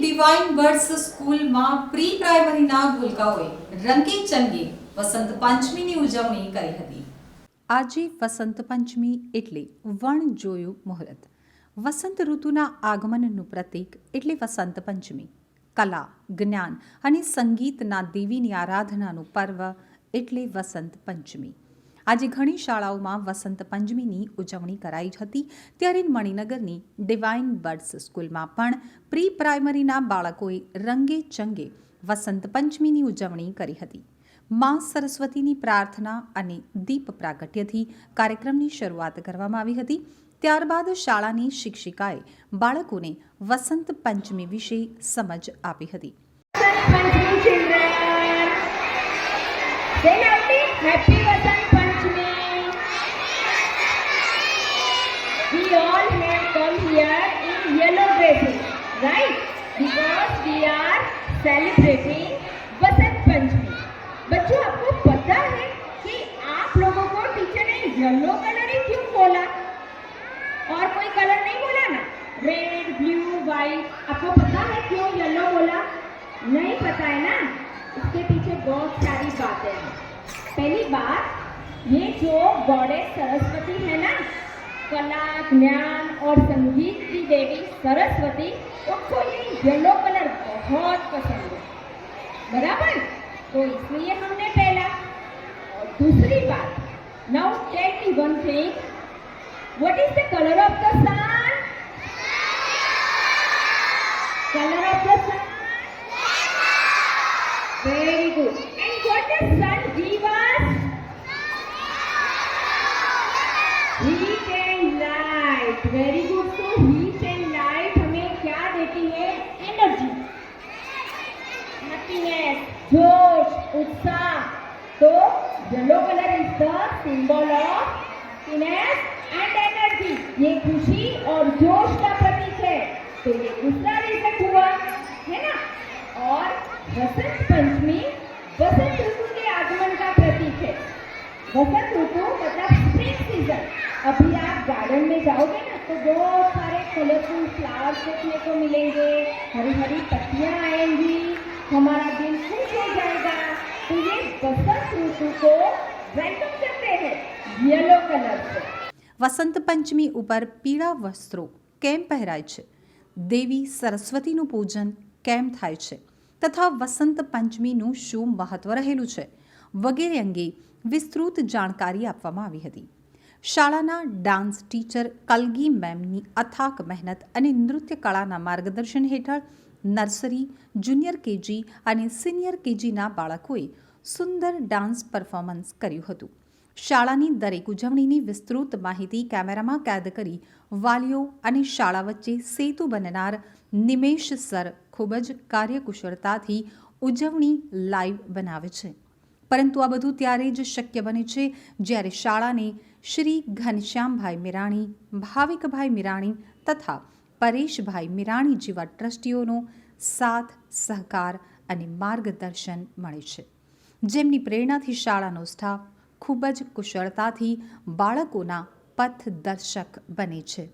Divine birds સ્કૂલમાં pre પ્રાઇમરીના ભૂલકાઓએ રંગે ચંગે વસંત પંચમીની ઉજવણી કરી હતી. આજે વસંત પંચમી એટલે વણ જોયું મુહૂર્ત. વસંત ઋતુના આગમનનું પ્રતીક એટલે વસંત પંચમી. કલા, જ્ઞાન અને સંગીતના દેવીની આરાધનાનું પર્વ એટલે વસંત પંચમી. આજે ઘણી શાળાઓમાં વસંત પંચમીની ઉજવણી કરાઈ હતી. ત્યારે મણિનગરની ડિવાઇન બર્ડ્સ સ્કૂલમાં પણ પ્રી પ્રાઇમરીના બાળકોએ રંગે ચંગે વસંત પંચમીની ઉજવણી કરી હતી. માં સરસ્વતીની પ્રાર્થના અને દીપ પ્રાગટ્યથી કાર્યક્રમની શરૂઆત કરવામાં આવી હતી. ત્યારબાદ શાળાની શિક્ષિકાએ બાળકોને વસંત પંચમી વિશે સમજ આપી હતી. Celebrating Vasant Panchami. बच्चों, आपको पता है कि आप लोगों को टीचर ने येलो कलर ही क्यों बोला? और कोई कलर नहीं बोला ना? रेड ब्लू वाइट आपको पता है क्यों येलो बोला? नहीं पता है ना? इसके पीछे बहुत सारी बातें हैं। पहली बात, ये जो गॉडेस सरस्वती है ना कला, ज्ञान और संगीत की देवी सरस्वती उनको ये येलो कलर बहुत पसंद है। बराबर? तो इसलिए हमने पहला और दूसरी बात। Now tell me one thing what is the colour of the sun colour of the sun very good and what is Happiness, जोश, उत्साह. तो yellow color is the symbol of happiness and energy. ये खुशी और जोश का प्रतीक है तो ये दूसरा रीजन हुआ है ना और वसंत पंचमी वसंत ऋतु के आगमन का प्रतीक है वसंत ऋतु मतलब स्प्रिंग सीज़न अभी आप गार्डन में जाओगे ना तो बहुत सारे कलरफुल फ्लावर्स देखने को मिलेंगे हरी हरी पत्तियाँ आएँगी हमारा दिल खुश हो जाएगा तो ये वसंत ऋतु को वेलकम करते हैं येलो कलर से વસંત પંચમી ઉપર પીળા વસ્ત્રો કેમ પહેરાય છે દેવી સરસ્વતીનું પૂજન કેમ થાય છે તથા વસંત પંચમીનું શું મહત્વ રહેલું છે વગેરે અંગે વિસ્તૃત જાણકારી આપવામાં આવી હતી શાળાના ડાન્સ ટીચર કલગી મેમની અથાક મહેનત અને નૃત્ય કળાના માર્ગદર્શન હેઠળ નર્સરી, જુનિયર કેજી અને સિનિયર કેજીના બાળકોએ સુંદર ડાન્સ પરફોર્મન્સ કર્યું હતું. શાળાની દરેક ઉજવણીની વિસ્તૃત માહિતી કેમેરામાં કેદ કરી વાલીઓ અને શાળા વચ્ચે સેતુ બનનાર નિમેશ સર ખૂબ જ કાર્યકુશળતાથી ઉજવણી લાઈવ બનાવે છે. પરંતુ આ બધું ત્યારે જ શક્ય બને છે જ્યારે શાળાને શ્રી ઘનશ્યામભાઈ મિરાણી, ભાવિકભાઈ મિરાણી તથા પરેશભાઈ મિરાણી જેવા ટ્રસ્ટીઓનો સાથ, સહકાર અને માર્ગદર્શન મળે છે. જેમની પ્રેરણાથી શાળાનો સ્ટાફ ખૂબ જ કુશળતાથી બાળકોના પથદર્શક બને છે.